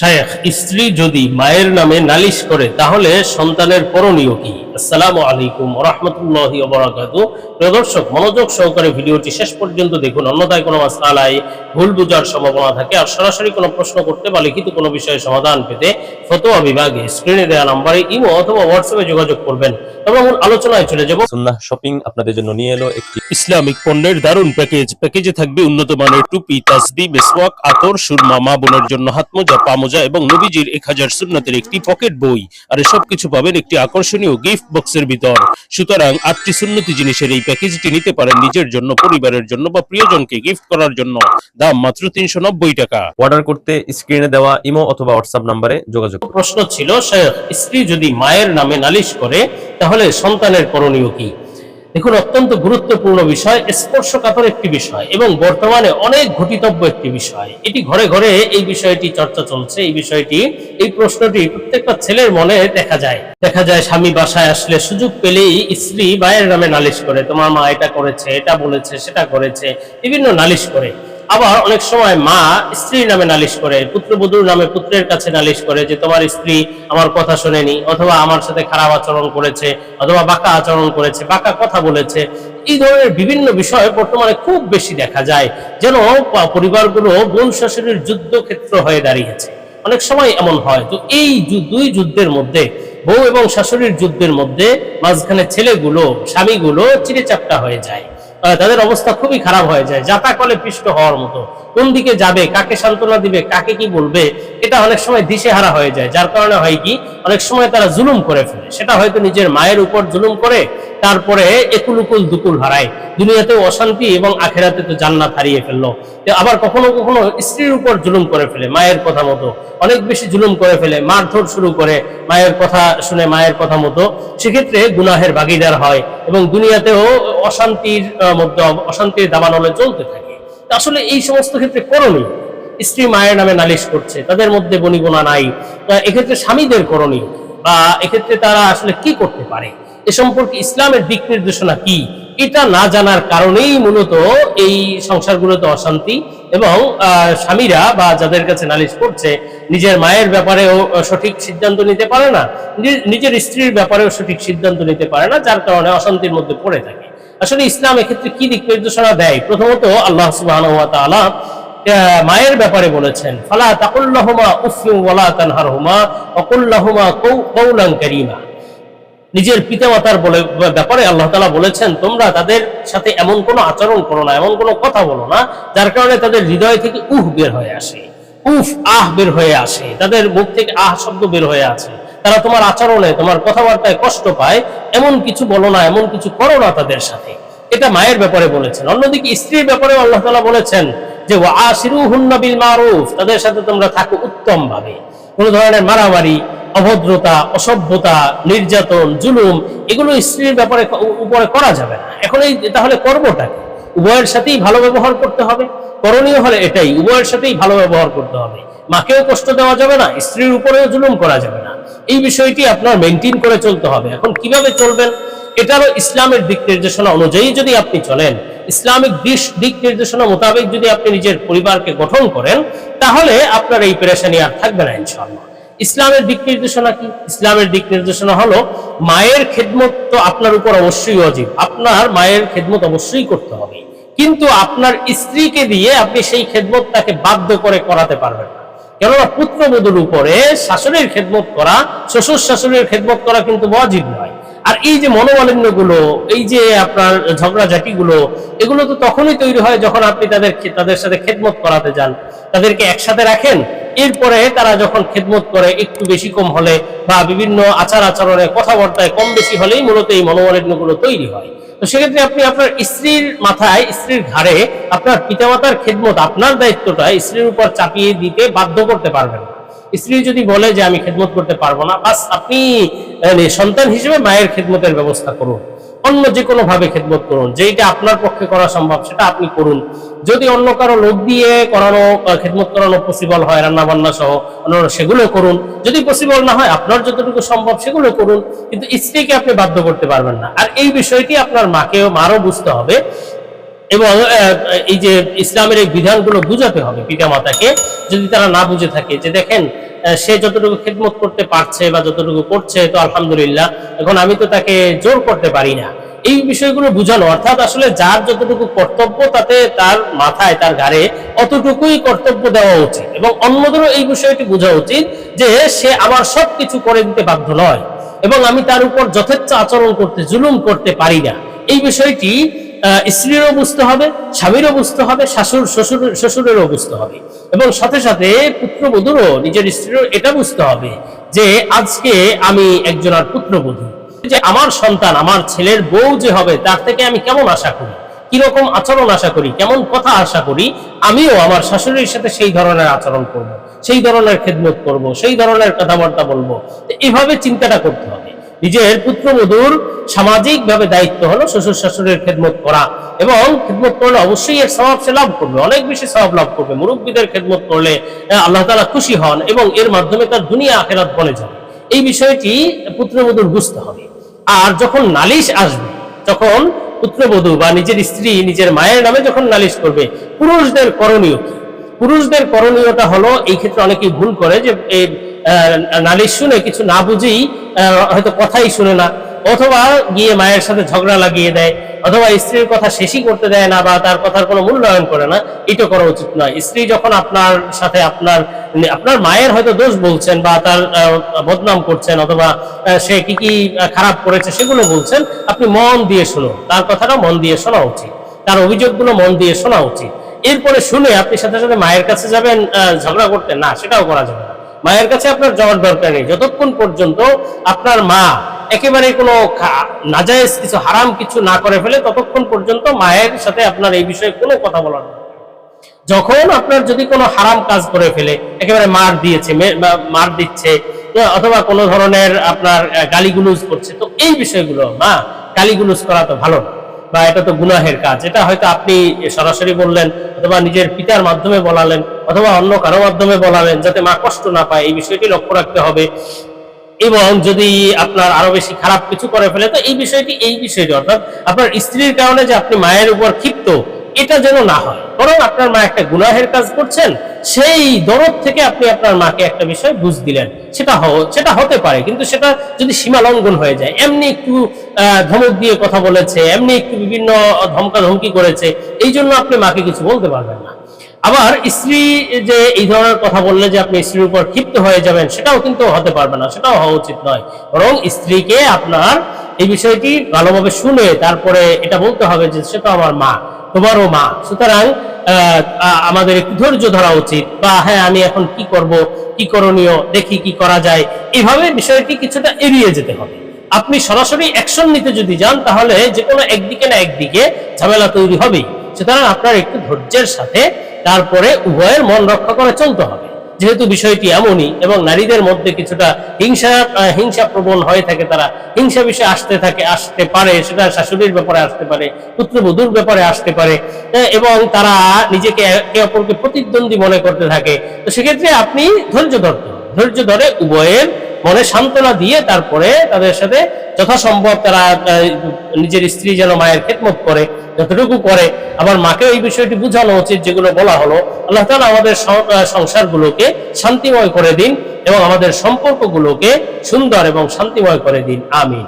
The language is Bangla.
শায়েখ, স্ত্রী যদি মায়ের নামে নালিশ করে, তাহলে সন্তানের করণীয় কি? আসসালামু আলাইকুম রহমতুল্লাহি প্রিয় দর্শক, মনোযোগ সহকারে ভিডিওটি শেষ পর্যন্ত দেখুন, অন্যথায় কোনো মাসালায় ভুল বোঝার সম্ভাবনা থাকে। আর সরাসরি কোনো প্রশ্ন করতে বা লিখিত কোনো বিষয়ে সমাধান পেতে ফতোয়া বিভাগে স্ক্রিনে দেওয়া নাম্বারে ইমো অথবা হোয়াটসঅ্যাপে যোগাযোগ করবেন। এবং আলোচনায় চলে যাব। সুন্নাহ শপিং আপনাদের জন্য নিয়ে এলো একটি ইসলামিক পণ্যের দারুণ প্যাকেজ প্যাকেজে থাকবে উন্নত মানের টুপি তাসবি মেসওয়াক আতর সুরমা মা বোনের জন্য হাতমোজা পামোজা এবং নবীজির এক হাজার সুন্নতের একটি পকেট বই। আর এসব কিছু পাবেন একটি আকর্ষণীয় গিফট বক্সের ভিতর। সুতরাং আটটি সুন্নতি জিনিসের এই প্যাকেজটি নিতে পারেন নিজের জন্য পরিবারের জন্য বা প্রিয়জনকে গিফট করার জন্য। দাম মাত্র তিনশো নব্বই টাকা। অর্ডার করতে স্ক্রিনে দেওয়া ইমো অথবা হোয়াটসঅ্যাপ নম্বরে যোগাযোগ। প্রশ্ন ছিল, শেখ, স্ত্রী যদি মায়ের নামে নালিশ করে, তাহলে সন্তানের করণীয় কি? দেখুন, অত্যন্ত গুরুত্বপূর্ণ বিষয়, স্পর্শকাতর একটি বিষয় এবং বর্তমানে অনেক ঘটিতব্য একটি বিষয়। এটি ঘরে ঘরে এই বিষয়টি চর্চা চলছে, এই বিষয়টি, এই প্রশ্নটি প্রত্যেকটা ছেলের মনে দেখা যায়। দেখা যায় স্বামী বাসায় আসলে সুযোগ পেলেই স্ত্রী মায়ের নামে নালিশ করে, তোমার মা এটা করেছে, এটা বলেছে, সেটা করেছে। বিভিন্ন নালিশ করে। আবার অনেক সময় মা স্ত্রীর নামে নালিশ করে, পুত্রবধূর নামে পুত্রের কাছে নালিশ করে যে তোমার স্ত্রী আমার কথা শোনেনি অথবা আমার সাথে খারাপ আচরণ করেছে অথবা বাঁকা আচরণ করেছে, বাঁকা কথা বলেছে। এই ধরনের বিভিন্ন বিষয় বর্তমানে খুব বেশি দেখা যায় যেন পরিবারগুলো বোন শাশুড়ির যুদ্ধক্ষেত্র হয়ে দাঁড়িয়েছে। অনেক সময় এমন হয় তো এই দুই যুদ্ধের মধ্যে, বউ এবং শাশুড়ির যুদ্ধের মধ্যে মাঝখানে ছেলেগুলো, স্বামীগুলো চিড়ে চাপটা হয়ে যায়। তাদের অবস্থা খুবই খারাপ হয়ে যায়। যাতা কলে পিষ্ট হওয়ার মতো। কোন দিকে যাবে, কাকে সান্ত্বনা দিবে, কাকে কি বলবে, এটা অনেক সময় দিশেহারা হয়ে যায়। যার কারণে হয় কি, অনেক সময় তারা জুলুম করে ফেলে। সেটা হয়তো নিজের মায়ের উপর জুলুম করে, তারপরে একুল উকুল দুকুল হারায়। দুনিয়াতেও অশান্তি এবং আখেরাতে তো জান্নাত হারিয়ে ফেলল। আবার কখনো কখনো স্ত্রীর উপর জুলুম করে ফেলে, মায়ের কথা মতো। অনেক বেশি জুলুম করে ফেলে, মারধর শুরু করে, মায়ের কথা শুনে মায়ের কথা মতো। সেক্ষেত্রে গুনাহের ভাগিদার হয় এবং দুনিয়াতেও অশান্তির আহ, মধ্যে অশান্তির দাবানলে চলতে থাকে। আসলে এই সমস্ত ক্ষেত্রে করণীয়। স্ত্রী মায়ের নামে নালিশ করছে তাদের মধ্যে বনিগোনা নাই এক্ষেত্রে স্বামীদের করণীয় বা এক্ষেত্রে তারা আসলে কি করতে পারে? এ সম্পর্কে ইসলামের দিক নির্দেশনা কি? এটা না জানার কারণেই মূলত এই সংসারগুলোতে অশান্তি এবং স্বামীরা বা যাদের কাছে নালিশ করছে নিজের মায়ের ব্যাপারেও সঠিক সিদ্ধান্ত নিতে পারে না নিজের স্ত্রীর ব্যাপারেও সঠিক সিদ্ধান্ত নিতে পারে না যার কারণে অশান্তির মধ্যে পড়ে থাকে। আসলে ইসলাম এক্ষেত্রে কি দিক নির্দেশনা দেয়? প্রথমত আল্লাহ আহ, মায়ের ব্যাপারে বলেছেন ফালা তাকুল্লাহুমা উফিউ ওয়ালা তানহারহুমা ওয়াকুল্লাহুমা কৌ- কৌলান কারীমা। নিজের পিতামাতার বলে ব্যাপারে আল্লাহ তালা বলেছেন তোমরা তাদের সাথে এমন কোনো আচরণ করো না এমন কোনো কথা বলো না যার কারণে তাদের হৃদয় থেকে উহ বের হয়ে আসে উফ আহ বের হয়ে আসে তাদের মুখ থেকে আহ শব্দ বের হয়ে আছে তারা তোমার আচরণে, তোমার কথাবার্তায় কষ্ট পায়, এমন কিছু বলো না, এমন কিছু করো না তাদের সাথে। এটা মায়ের ব্যাপারে বলেছেন। অন্যদিকে স্ত্রীর ব্যাপারে আল্লাহ তালা বলেছেন যে আশিরু হুন্না বিল মারুফ তাদের সাথে তোমরা থাকো উত্তম ভাবে কোন ধরনের মারামারি, অভদ্রতা, অসভ্যতা, নির্যাতন, জুলুম, এগুলো স্ত্রীর ব্যাপারে উপরে করা যাবে না। এখন এই তাহলে করবোটা কি? উভয়ের সাথেই ভালো ব্যবহার করতে হবে? করণীয় হলে এটাই, উভয়ের সাথেই ভালো ব্যবহার করতে হবে। মাকেও কষ্ট দেওয়া যাবে না, স্ত্রীর উপরেও জুলুম করা যাবে না। এই বিষয়টি আপনার মেনটেন করে চলতে হবে। এখন কীভাবে চলবেন? এটারও ইসলামের দিক নির্দেশনা অনুযায়ী যদি আপনি চলেন, ইসলামিক দিশ, দিক নির্দেশনা মোতাবেক যদি আপনি নিজের পরিবারকে গঠন করেন, তাহলে আপনার এই পেরেশানি আর থাকবে না ইনশাআল্লাহ। ইসলামের দিক নির্দেশনা কি? ইসলামের দিক নির্দেশনা হলো মায়ের খেদমত তো আপনার উপর অবশ্যই অজীব। আপনার মায়ের খেদমত অবশ্যই করতে হবে। কিন্তু আপনার স্ত্রীকে দিয়ে আপনি সেই খেদমত তাকে বাধ্য করে করাতে পারবেন না। কেননা পুত্রবধূর উপরে শাসনের খেদমত করা, শ্বশুর শাসনের খেদমত করা কিন্তু ওয়াজিব নয়। আর এই যে মনোমালিন্যগুলো এই যে আপনার ঝগড়াঝাটিগুলো, এগুলো তো তখনই তৈরি হয় যখন আপনি তাদের তাদের সাথে খেদমত করাতে যান। তাদেরকে একসাথে রাখেন এরপরে তারা যখন খেদমত করে একটু বেশি কম হলে বা বিভিন্ন আচার আচরণে কথাবার্তায় কম বেশি হলেই মূলত এই মনোমালিন্যগুলো তৈরি হয়। তো সেক্ষেত্রে আপনি আপনার স্ত্রীর মাথায় স্ত্রীর ঘাড়ে আপনার পিতামাতার খেদমত আপনার দায়িত্বটা স্ত্রীর উপর চাপিয়ে দিতে বাধ্য করতে পারবেন স্ত্রী যদি বলে যে আমি খেদমত করতে পারব না বাস আপনি আহ, সন্তান হিসেবে মায়ের খেদমতের ব্যবস্থা করুন। অন্য যে কোনো ভাবে খেদমত করুন যেটা আপনার পক্ষে করা সম্ভব সেটা আপনি করুন। যদি অন্য কারও লোক দিয়ে করানো খেদমত করানো পসিবল হয় রান্না বান্না সহ, অন্যান্য সেগুলো করুন। যদি পসিবল না হয়, আপনার যতটুকু সম্ভব সেগুলো করুন। কিন্তু স্ত্রীকে আপনি বাধ্য করতে পারবেন না। আর এই বিষয়টি আপনার মাকেও, মারও বুঝতে হবে। এবং এই যে ইসলামের এই বিধানগুলো বুঝাতে হবে পিতা মাতাকে যদি তারা না বুঝে থাকে যে দেখেন সে যতটুকু খেদমত করতে পারছে বা যতটুকু করছে, তো আলহামদুলিল্লাহ, এখন আমি তো তাকে জোর করতে পারি না। এই বিষয়গুলো বুঝানো অর্থাৎ আসলে যার যতটুকু কর্তব্য তাতে তার মাথায়, তার ঘাড়ে অতটুকুই কর্তব্য দেওয়া উচিত এবং অন্যদেরও এই বিষয়টি বোঝা উচিত যে সে আমার সবকিছু করে দিতে বাধ্য নয় এবং আমি তার উপর যথেচ্ছ আচরণ করতে, জুলুম করতে পারি না। এই বিষয়টি স্ত্রীরও বুঝতে হবে, স্বামীরও বুঝতে হবে শাশুর শ্বশুর, শ্বশুরেরও বুঝতে হবে এবং সাথে সাথে পুত্রবধূরও, নিজের স্ত্রীরও এটা বুঝতে হবে যে আজকে আমি একজন আর পুত্রবধূ। যে আমার সন্তান, আমার ছেলের বউ যে হবে, তার থেকে আমি কেমন আশা করি? কীরকম আচরণ আশা করি? কেমন কথা আশা করি? আমিও আমার শাশুড়ির সাথে সেই ধরনের আচরণ করব, সেই ধরনের খেদমত করব, সেই ধরনের কথাবার্তা বলব। এভাবে চিন্তাটা করতে হবে। নিজের পুত্রবধূর সামাজিকভাবে দায়িত্ব হলো শ্বশুর শাশুড়ির খেদমত করা এবং খেদমত করলে অবশ্যই এর স্বভাব সে লাভ করবে, অনেক বেশি স্বভাব লাভ করবে। মুরব্বীদের খেদমত করলে আল্লাহ তালা খুশি হন এবং এর মাধ্যমে তার দুনিয়া আখেরাত বনে যাবে। এই বিষয়টি পুত্রবধূর বুঝতে হবে। আর যখন নালিশ আসবে যখন পুত্রবধূ বা নিজের স্ত্রী নিজের মায়ের নামে যখন নালিশ করবে, পুরুষদের করণীয় পুরুষদের করণীয়টা হলো, এই ক্ষেত্রে অনেকেই ভুল করে যে নালিশ শুনে কিছু না বুঝেই হয়তো কথাই শুনে না। অথবা গিয়ে মায়ের সাথে ঝগড়া লাগিয়ে দেয়, অথবা স্ত্রীর কথা শেষই করতে দেয় না বা তার কথার কোনো মূল্যায়ন করে না, এটা করা উচিত নয়। স্ত্রী যখন আপনার সাথে আপনার আপনার মায়ের হয়তো দোষ বলছেন বা তার বদনাম করছেন অথবা সে কি কি খারাপ করেছে সেগুলো বলছেন, আপনি মন দিয়ে শুনুন। তার কথাটা মন দিয়ে শোনা উচিত। তার অভিযোগগুলো মন দিয়ে শোনা উচিত। এরপরে শুনে আপনি সাথে সাথে মায়ের কাছে যাবেন ঝগড়া করতে। না, সেটাও করা যাবে না। মায়ের কাছে আপনার যাওয়ার দরকার নেই। যতক্ষণ পর্যন্ত আপনার মা একেবারে কোনো নাজায়েজ কিছু, হারাম কিছু না করে ফেলে, ততক্ষণ পর্যন্ত মায়ের সাথে আপনার এই বিষয়ে কোনো কথা বলার। যখন আপনার যদি কোনো হারাম কাজ করে ফেলে, একেবারে মার দিয়েছে মার দিচ্ছে অথবা কোনো ধরনের আপনার গালিগুলুজ করছে, তো এই বিষয়গুলো, মা, গালিগুলুজ করা তো ভালো না, বা এটা তো গুনাহের কাজ। এটা হয়তো আপনি সরাসরি বললেন, অথবা নিজের পিতার মাধ্যমে বলালেন, অথবা অন্য কারও মাধ্যমে বলালেন, যাতে মা কষ্ট না পায়, এই বিষয়টি লক্ষ্য রাখতে হবে। এবং যদি আপনার আরও বেশি খারাপ কিছু করে ফেলে, তো এই বিষয়টি এই বিষয়টি, অর্থাৎ আপনার স্ত্রীর কারণে যে আপনি মায়ের উপর ক্ষিপ্ত এটা যেন না হয়। বরং আপনার মা একটা গুনাহের কাজ করছেন, সেই দরদ থেকে আপনি আপনার মাকে একটা বিষয় বুঝ দিলেন। সেটা সেটা হতে পারে, কিন্তু সেটা যদি সীমা লঙ্ঘন হয়ে যায়, এমনি একটু ধমক দিয়ে কথা বলেছে, এমনি একটু বিভিন্ন ধমকা ধমকি করেছে, এই জন্য আপনি মাকে কিছু বলতে পারবেন না। আবার স্ত্রী যে এই ধরনের কথা বললে যে আপনি স্ত্রীর উপর ক্ষিপ্ত হয়ে যাবেন, সেটাও কিন্তু হতে পারবে না, সেটাও হওয়া উচিত নয়। বরং স্ত্রীকে আপনার এই বিষয়টি ভালোভাবে শুনে, তারপরে এটা বলতে হবে যে সে তো আমার মা। তোমারও মা। সুতরাং আমাদের একটু ধৈর্য ধরা উচিত। বা হ্যাঁ আমি এখন কি করব, কি করণীয়, দেখি কি করা যায়। এভাবে বিষয়টি কিছুটা এড়িয়ে যেতে হবে। আপনি সরাসরি অ্যাকশন নিতে যদি যান, তাহলে যে কোনো একদিকে না একদিকে ঝামেলা তৈরি হবেই। সুতরাং আপনার একটু ধৈর্যের সাথে তারপরে উভয়ের মন রক্ষা করে চলতে হবে। যেহেতু বিষয়টি এমনই এবং নারীদের মধ্যে কিছুটা হিংসা হিংসা প্রবণ হয়ে থাকে তারা, হিংসা বিষয়ে আসতে থাকে, আসতে পারে, সেটা শাশুড়ির ব্যাপারে আসতে পারে, পুত্রবধূর ব্যাপারে আসতে পারে এবং তারা নিজেকে একে অপরকে প্রতিদ্বন্দ্বী মনে করতে থাকে। তো সেক্ষেত্রে আপনি ধৈর্য ধরতে ধৈর্য ধরে উভয়ের মনে সান্ত্বনা দিয়ে তারপরে তাদের সাথে যথাসম্ভব তারা নিজের স্ত্রী যেন মায়ের খেদমত করে। যতটুকু করে, আমার মাকে এই বিষয়টি বোঝানো উচিত যেগুলো বলা হলো। আল্লাহ তালা আমাদের সংসারগুলোকে শান্তিময় করে দিন এবং আমাদের সম্পর্কগুলোকে সুন্দর এবং শান্তিময় করে দিন। আমিন।